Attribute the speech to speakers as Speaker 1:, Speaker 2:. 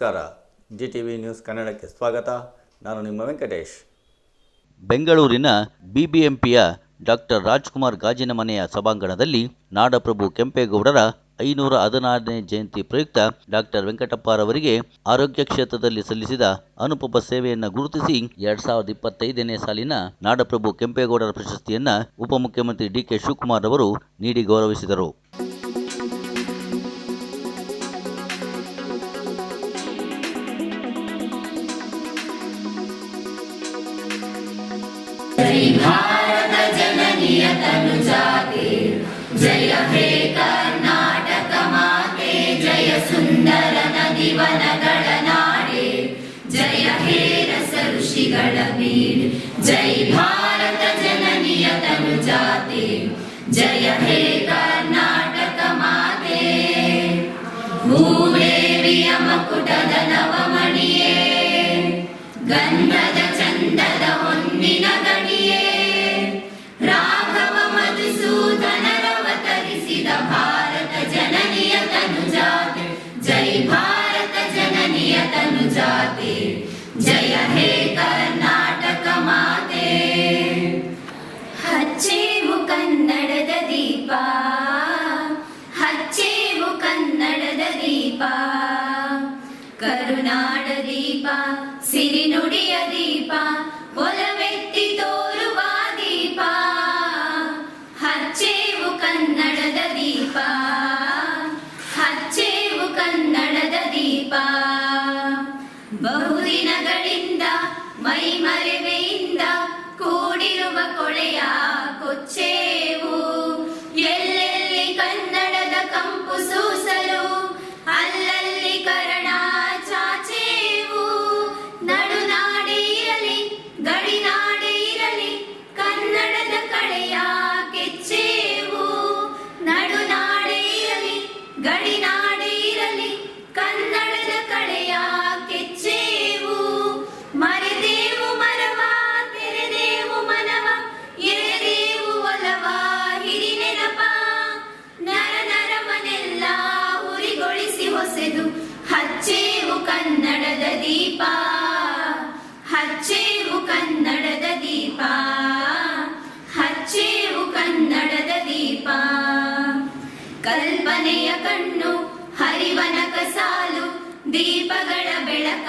Speaker 1: ನಮಸ್ಕಾರ. G T V news ಕನ್ನಡಕ್ಕೆ ಸ್ವಾಗತ. ನಾನು ನಿಮ್ಮ ವೆಂಕಟೇಶ್.
Speaker 2: ಬೆಂಗಳೂರಿನ ಬಿಬಿಎಂಪಿಯ ಡಾಕ್ಟರ್ ರಾಜ್ಕುಮಾರ್ ಗಾಜಿನ ಮನೆಯ ಸಭಾಂಗಣದಲ್ಲಿ ನಾಡಪ್ರಭು ಕೆಂಪೇಗೌಡರ ಐನೂರ ಹದಿನಾರನೇ ಜಯಂತಿ ಪ್ರಯುಕ್ತ ಡಾಕ್ಟರ್ ವೆಂಕಟಪ್ಪರವರಿಗೆ ಆರೋಗ್ಯ ಕ್ಷೇತ್ರದಲ್ಲಿ ಸಲ್ಲಿಸಿದ ಅನುಪಮ ಸೇವೆಯನ್ನು ಗುರುತಿಸಿ ಎರಡ್ ಸಾವಿರದ ಇಪ್ಪತ್ತೈದನೇ ಸಾಲಿನ ನಾಡಪ್ರಭು ಕೆಂಪೇಗೌಡರ ಪ್ರಶಸ್ತಿಯನ್ನು ಉಪಮುಖ್ಯಮಂತ್ರಿ ಡಿಕೆ ಶಿವಕುಮಾರ್ ಅವರು ನೀಡಿ ಗೌರವಿಸಿದರು.
Speaker 3: जय भारत जननीय तनुजाते जय हे कर्णाटक माते जय सुन्दर नदिवन गणनाडे जय हे भैरस ऋषि जय भारत जननीय तनुजाते जय हे कर्णाटक माते। भूदेवीय मकुटद नवमणिये गन्धद चन्दद मन्दिन ಜೈ ಭಾರತ ಜನನಿಯ ತನುಜಾತೆ. ಜಯ ಹೇ ಕರ್ನಾಟಕ ಮಾತೆ. ಹಚ್ಚೇವು ಕನ್ನಡದ ದೀಪ. ಹಚ್ಚೇವು ಕನ್ನಡದ ದೀಪ. ಕರುನಾಡ ದೀಪ, ಸಿರಿನುಡಿಯ ದೀಪ ಒಲವೆತ್ತಿ ದೀಪ ಬಹುದಿನಗಳಿಂದ ಮೈಮರೆವೆಯಿಂದ ಕೂಡಿರುವ ಕೊಳೆಯ ಕೊಚ್ಚೇವು. ಕನ್ನಡದ ದೀಪ ಹಚ್ಚೇವು ಕನ್ನಡದ ದೀಪ ಹಚ್ಚೇವು ಕನ್ನಡದ ದೀಪ. ಕಲ್ಪನೆಯ ಕಣ್ಣು ಹರಿವನಕ ಸಾಲು ದೀಪಗಳ ಬೆಳಕ.